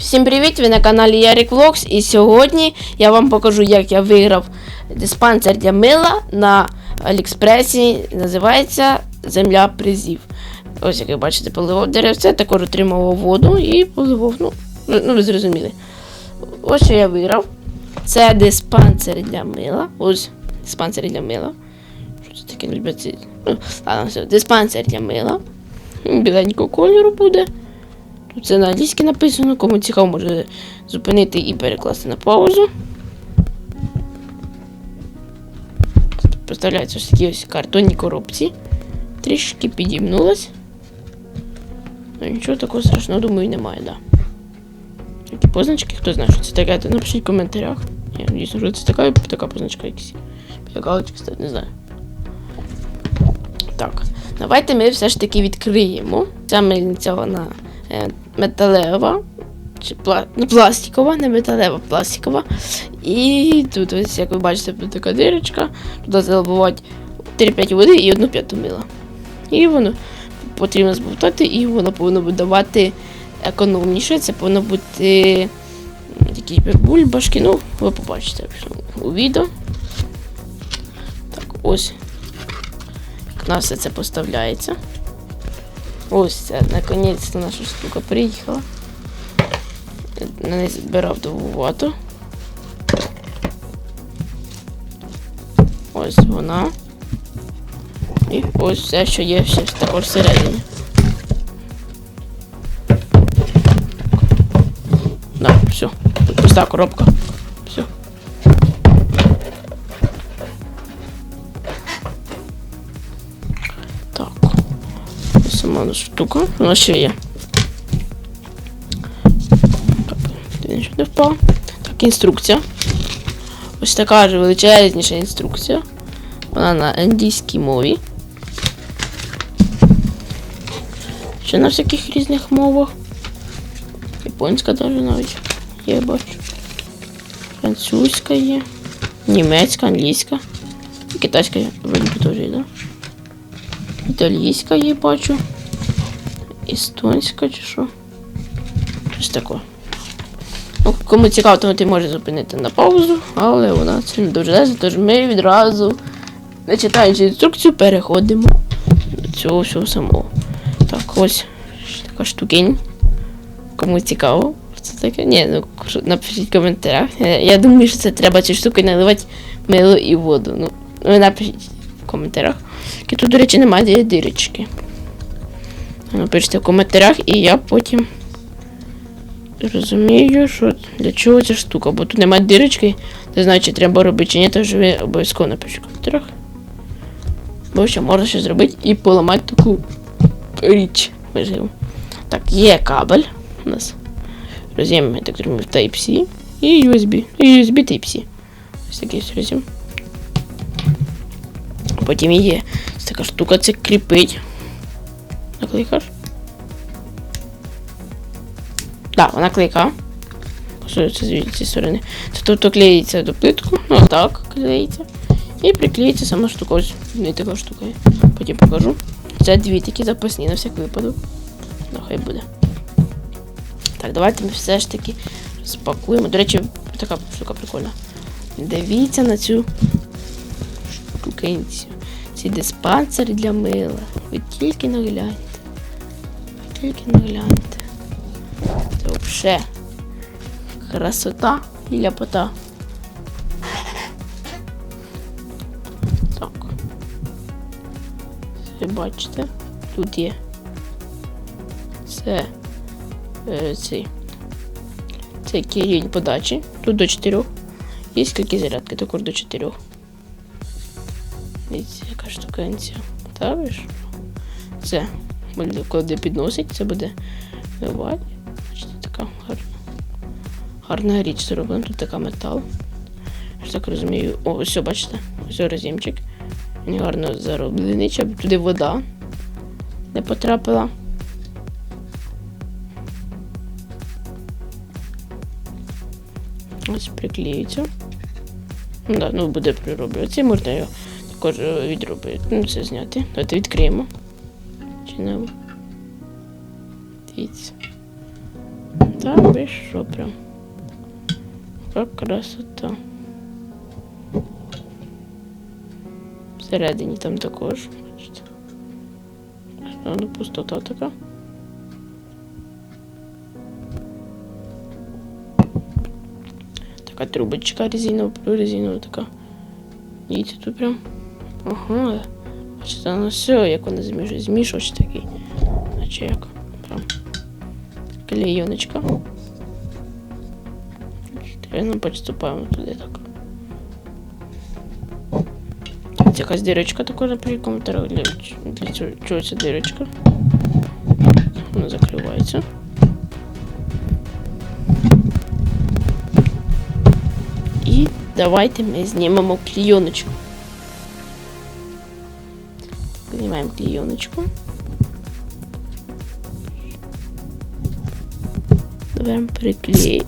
Всім привіт! Ви на каналі Ярик Влогс і сьогодні я вам покажу, як я виграв диспансер для мила на Алікспресі. Називається Земля призів. Ось як ви бачите, поливав деревце, також отримував воду і поливав. Ну, ну ну, ви зрозуміли. Ось що я виграв. Це диспансер для мила. Ось диспансер для мила. Що це таке люблять? Ну, ладно, все. Диспансер для мила. Біленького кольору буде. Тут це на англійській написано, кому цікаво, може зупинити і перекласти на паузу. Тут представляються ось такі ось картонні коробці. Трішки підімнулась. Ну нічого такого страшного, думаю, немає, да. Такі позначки, хто знає, що це таке, то напишіть в коментарях. Я дійсно, що це така, така позначка якась. Біля галочки не знаю. Так, давайте ми все ж таки відкриємо. Ця мельниця вона металева. Чи пла... ну, пластикова, не металева, пластикова. І тут, ось, як ви бачите, така дирочка. Туди заливати 3-5 води і одну п'яту мила. І воно потрібно збовтати, і воно повинно бути давати економніше. Це повинно бути такі бульбашки. Ну, ви побачите у відео. Так, ось. Як у нас все це поставляється. Ось це, наконець-то наша штука приїхала. На неї збирав довгувато. Ось вона. І ось все, що є ще також всередині. Да, все. Пуста коробка. Сама штука. Вона ще є. Ти нічого не впав. Так, інструкція. Ось така ж величезніша інструкція. Вона на англійській мові. Ще на всяких різних мовах. Японська даже навіть. Я бачу. Французька є. Німецька, англійська. Китайська є. Вроді теж є, да? Італійська є, бачу. Естонська чи що? Щось таке. Ну, кому цікаво, то ти може зупинити на паузу, але вона це не дуже лезла, тож ми відразу, не читаючи інструкцію, переходимо до цього всього самого. Так, ось така штукінь. Кому цікаво, це таке? Ні, ну напишіть в коментарях. Я, думаю, що це треба цією штукою наливати мило і воду. Ну, ви напишіть в коментарях. Тут, до речі, немає дирочки. Напишіть в коментарях, і я потім розумію, що для чого ця штука, бо тут немає дирочки, не знаю, чи треба робити чи ні, тож ви обов'язково напишіть в коментарях. Бо що можна ще зробити і поламати таку річ. Можливо. Так, є кабель у нас. Роз'єм, я так розумію, Type-C і USB. І USB Type-C. Ось такий роз'єм. Потім є така штука, це кріпить. Накликаш? Так, вона. Що це з цієї сторони? Це тобто клеїться до плитку, ну так, клеїться. І приклеїться сама штука. Ось не така штука. Потім покажу. Це дві такі запасні на всяк випадок. Ну, хай буде. Так, давайте ми все ж таки розпакуємо. До речі, така штука прикольна. Дивіться на цю штукенцю. Ці диспансери для мила. Ви тільки нагляньте. Тільки нагляньте. Це взагалі красота і ляпота. Так. Ви бачите, тут є. Це е, цей. Це рівень подачі. Тут до 4. Є скільки зарядки, також до 4. Дивіться, яка штукенція. Та ви ж? Це коли підносить, це буде вивати. Бачите, така гарна. Гарна річ зроблена. Тут така метал. Я так розумію. О, все, бачите? Ось розімчик. Він гарно зароблений, щоб туди вода не потрапила. Ось приклеюється. Ну, да, ну буде прироблюватися. Можна його також е, відробити. Ну, це зняти. Давайте відкриємо. Чи не? Дивіться. Та ви що прям. Яка красота. Всередині там також, бачите. Ну, пустота така. Така трубочка резинова, прорезинова така. Дивіться тут прям. Ага. Бачите, воно все, як воно змішує, змішувач такий. Наче як. Прям. Клейоночка. Ну, підступаємо туди так. Це якась дирочка також при коментарях для, для цього, чого ця дирочка. Вона закривається. І давайте ми знімемо клейоночку. Знімаємо клейоночку. Беремо приклеїлось.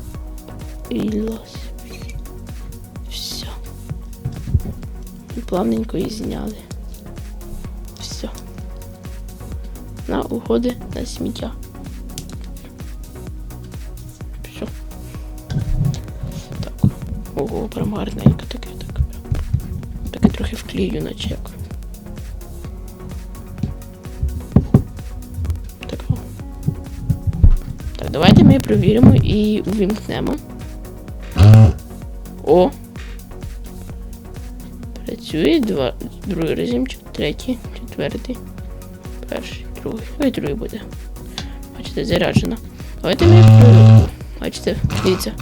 Все. І плавненько її зняли. Все. На угоди на сміття. Все. Так. Ого, прям гарненько таке, так. Таке трохи вклею, наче як. Давайте ми провіримо і увімкнемо. О! Працює два, другий режимчик, третій, четвертий, перший, другий. Ой, другий буде. Бачите, заряджено. Давайте ми провіримо. Бачите, дивіться.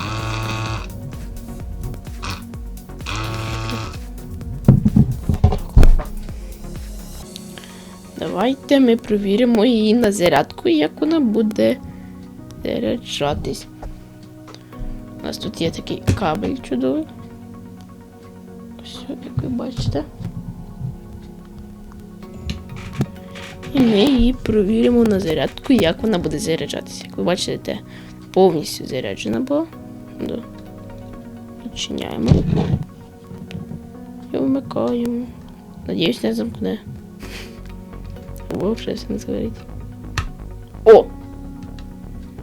Давайте ми провіримо її на зарядку, як вона буде заряджатись. У нас тут є такий кабель чудовий. Все, як ви бачите. І ми її провіримо на зарядку, як вона буде заряджатися. Як ви бачите, повністю заряджена була. Відчиняємо. І вмикаємо. Надіюсь, не замкне. О, щось не згорить.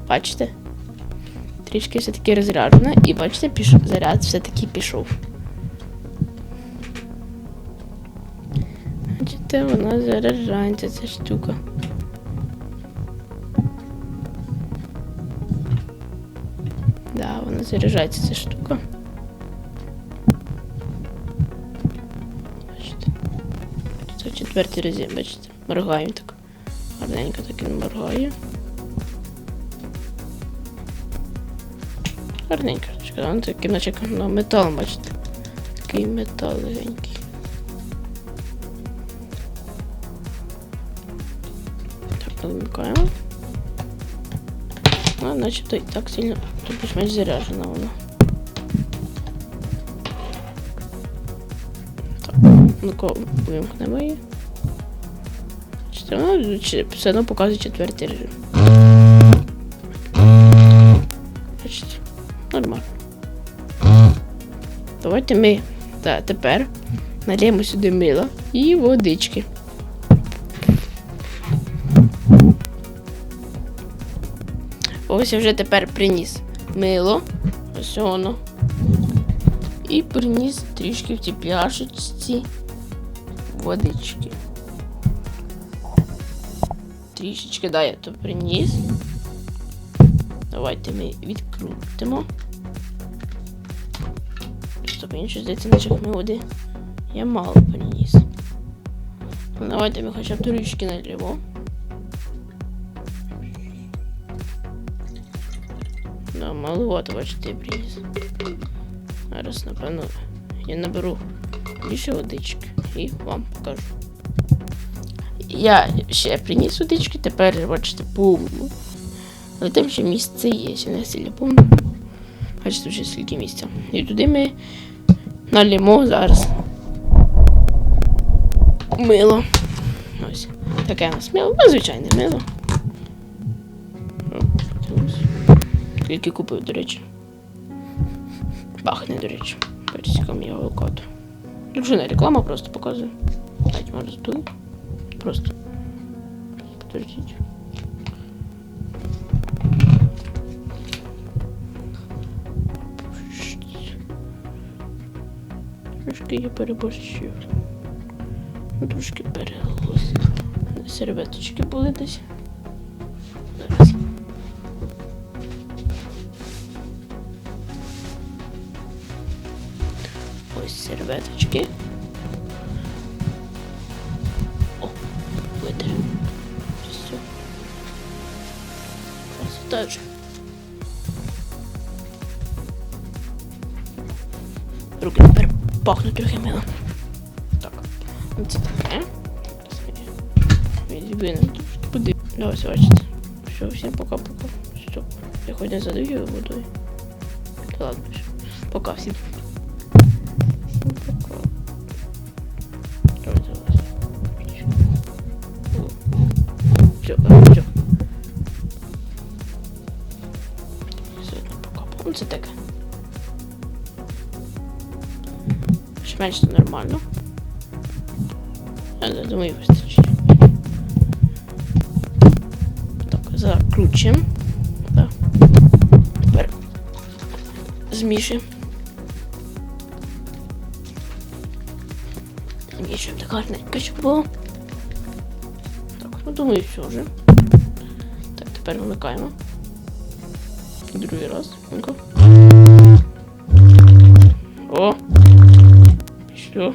Бачите? Трішки все-таки розряджена. І бачите, пішов, заряд все-таки пішов. Бачите, вона заряджається, ця штука. Да, вона заряджається ця штука. Бачите. Це четвертий разі, бачите. Моргаємо так. Гарненько так він моргає. Гарненько. Чекай, такий, наче на метал, бачите. Такий метал легенький. Так, вимикаємо. А, начебто і так сильно тут більш-менш заряджена вона. Так, ну-ка, вимкнемо її. Чи- все одно показує четвертий режим. Нормально. Давайте ми та, тепер налємо сюди мила і водички. Ось я вже тепер приніс мило. Ось воно. І приніс трішки в цій пляшечці водички. Трішечки, да, я то приніс. Давайте ми відкрутимо. Стоп, мені здається, наче ми води. Я мало приніс. Давайте ми хоча б трішки наліво. Да, маловато, бачите, я приніс. Зараз, напевно, я наберу більше водички і вам покажу. Я ще приніс водички, тепер, бачите, повну. Але там ще місце є, ще не сильно повно. Бачите, вже скільки місця. І туди ми налімо зараз. Мило. Ось. Таке у нас мило, ну, звичайне мило. Скільки купив, до речі. Пахне, до речі. Персиком і авокадо. Дружина реклама просто показує. Дайте може тут. Просто. Подождіть. Трошки я переборщив. Ну, Трошки переголосив. Серветочки були десь. Ось серветочки. О, витер. Все. Красота пахнуть трохи мило. Так. Це таке. Трошки подив. Давай, бачите. Все, всім пока-пока. Все. Я хоч не задаю водою. Та ладно, все. Пока. Всім Менш нормально. Я думаю, вистачить. Так, закручуємо. Так. Тепер змішуємо. Змішуємо так гарненько, щоб було. Так, ну думаю, все вже. Так, тепер вимикаємо. Другий раз. Ну-ка. Що?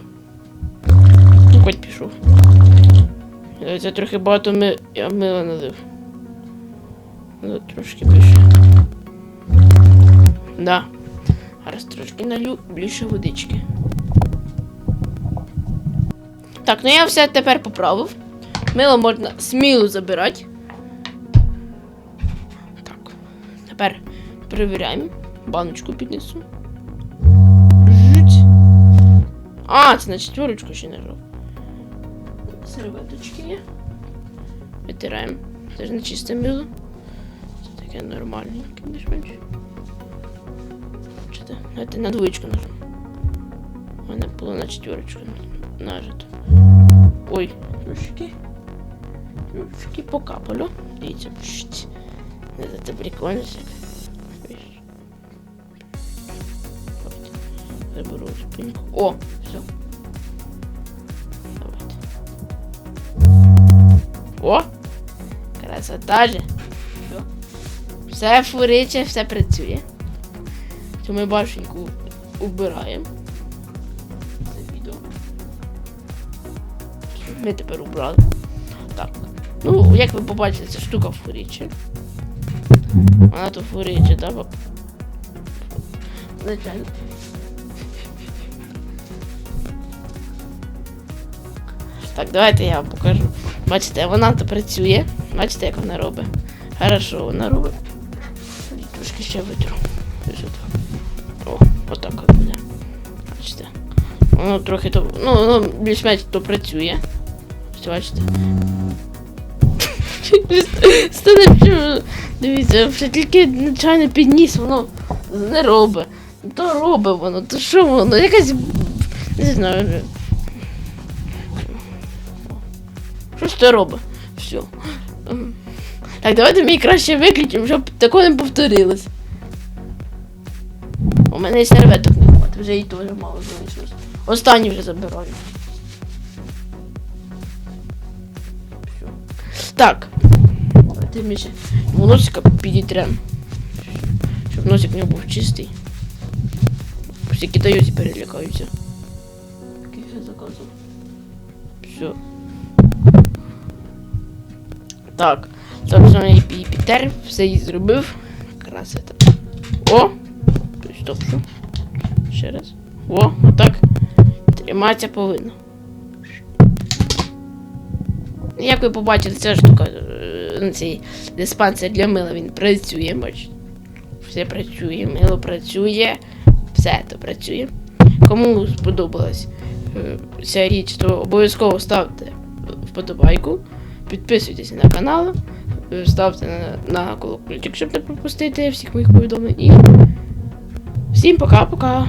Ну, хоч пішов. Е, Це трохи багато ми... я мила налив. Ну, трошки більше. Да. Зараз трошки налю більше водички. Так, ну я все тепер поправив. Мило можна сміло забирати. Так. Тепер перевіряємо. Баночку піднесу. А, це на четверочку ще нажав. Серветочки. Витираємо. Це ж не чисте мило. Це таке нормальненьке, більш-менш. Чите? Давайте на двоєчку нажму. У мене було на четверочку нажито. Ой, трошки. Трошки покапало. Дивіться, пшить. Це прикольно. Заберу спинку. О, все. Давайте. О! Красота же. Все. Все фуриче, все працює. Цю ми башеньку убираємо. Це відео. Ми тепер убрали. Так. Ну, як ви побачите, ця штука фуриче. Вона то фуриче, так? Звичайно. Так, давайте я вам покажу. Бачите, вона то працює. Бачите, як вона робить. Хорошо, вона робить. Трошки ще витру. О, отак от буде. Бачите. Воно трохи то. Ну, воно більш-менш то працює. Ось бачите. Стане. Дивіться, вже тільки нечайно підніс, воно не робить. То робить воно, то що воно? Якась. Не знаю. Це робить. Все. Так, давайте ми краще виключимо, щоб такого не повторилось. У мене і серветок не хватить, вже і теж мало залишилось. Останній вже забираю. Все. Так. Давайте ми ще носика підітрем. Щоб носик не був чистий. Всі китайці перелякаються. Який я заказував. Все. Так, собственно, я її підтер, все їй зробив. Красота. О! Підстопшу. Ще раз. О, отак. Триматися повинно. Як ви побачите, ця штука, е, цей диспансер для мила, він працює, бачите. Все працює, мило працює, все то працює. Кому сподобалась е, ця річ, то обов'язково ставте вподобайку. Підписуйтесь на канал, ставте на, на колокольчик, щоб не пропустити всіх моїх повідомлень. І всім пока-пока!